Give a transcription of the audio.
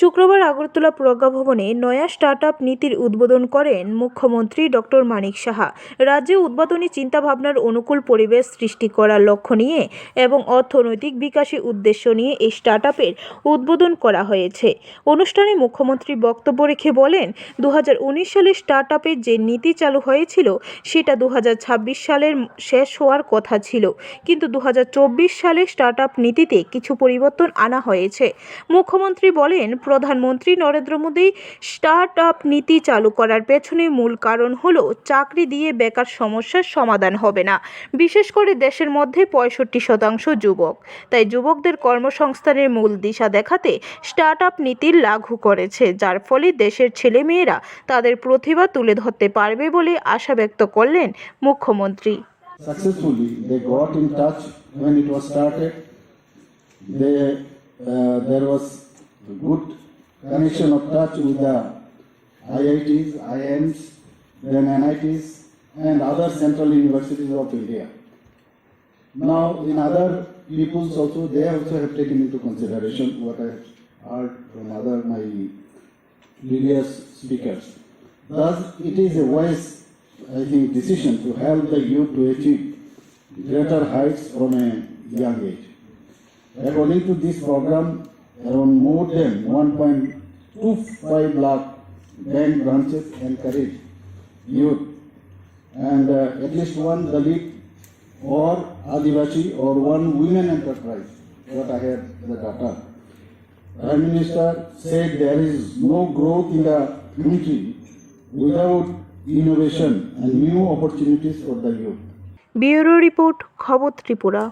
শুক্রবার আগরতলা প্রজ্ঞা ভবনে নয়া স্টার্টআপ নীতির উদ্বোধন করেন মুখ্যমন্ত্রী ডক্টর মানিক সাহা। রাজ্যে উদ্বোধনী চিন্তাভাবনার অনুকূল পরিবেশ সৃষ্টি করার লক্ষ্য নিয়ে এবং অর্থনৈতিক বিকাশের উদ্দেশ্য নিয়ে এই স্টার্টআপের উদ্বোধন করা হয়েছে। অনুষ্ঠানে মুখ্যমন্ত্রী বক্তব্য রেখে বলেন দু হাজার উনিশ সালে স্টার্টআপের যে নীতি চালু হয়েছিল, সেটা দু হাজার ছাব্বিশ সালের শেষ হওয়ার কথা ছিল। কিন্তু দু হাজার চব্বিশ সালে স্টার্টআপ নীতিতে কিছু পরিবর্তন আনা হয়েছে। মুখ্যমন্ত্রী বলেন প্রধানমন্ত্রী নরেন্দ্র মোদী স্টার্ট আপ নীতি চালু করার পেছনে মূল কারণ হলো চাকরি দিয়ে বেকার সমস্যার সমাধান হবে না বিশেষ করে দেশের মধ্যে পঁয়ষট্টি শতাংশ যুবক তাই যুবকদের কর্মসংস্থানের মূল দিশা দেখাতে স্টার্ট আপ নীতির লাগু করেছে যার ফলে দেশের ছেলেমেয়েরা তাদের প্রতিভা তুলে ধরতে পারবে বলে আশা ব্যক্ত করলেন মুখ্যমন্ত্রী successfully. They got in touch when it was started. They, uh, there was good connection of touch with the IITs, IIMs, then NITs, and other central universities of India. Now, in other peoples also, they also have taken into consideration what I heard from other my previous speakers. Thus, it is a wise, I think, decision to help the youth to achieve greater heights from a young age. According to this program, around more than 1.25 lakh bank branches encourage youth and uh, at least one Dalit or Adivasi or one women enterprise, what I have the data. Prime Minister said there is no growth in the country without innovation and new opportunities for the youth. Bureau report খবর ত্রিপুরা